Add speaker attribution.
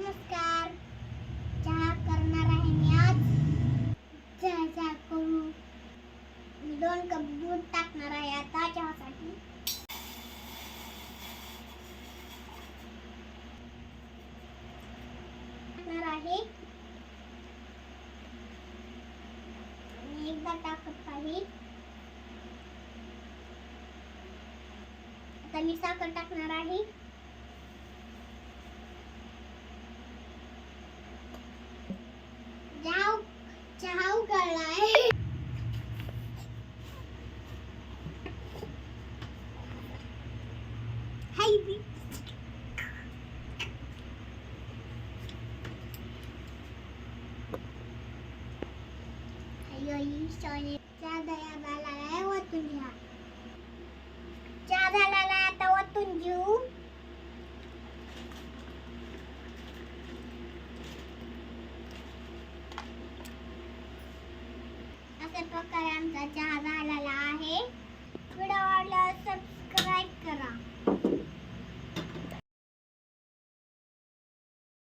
Speaker 1: नमस्कार. चहा करणार आहे मी आज. चहा चहा करू. मी दोन कप दूध टाकणार आहे आता चहासाठी. टाकणार आहे. आणि एकदा टाकत आहे आता मी साखर टाकणार आहे. हाय बी झाला ओतून घ्या चहा झालेला आता ओतून घेऊ अशा प्रकारे आमचा चहा झालेला आहे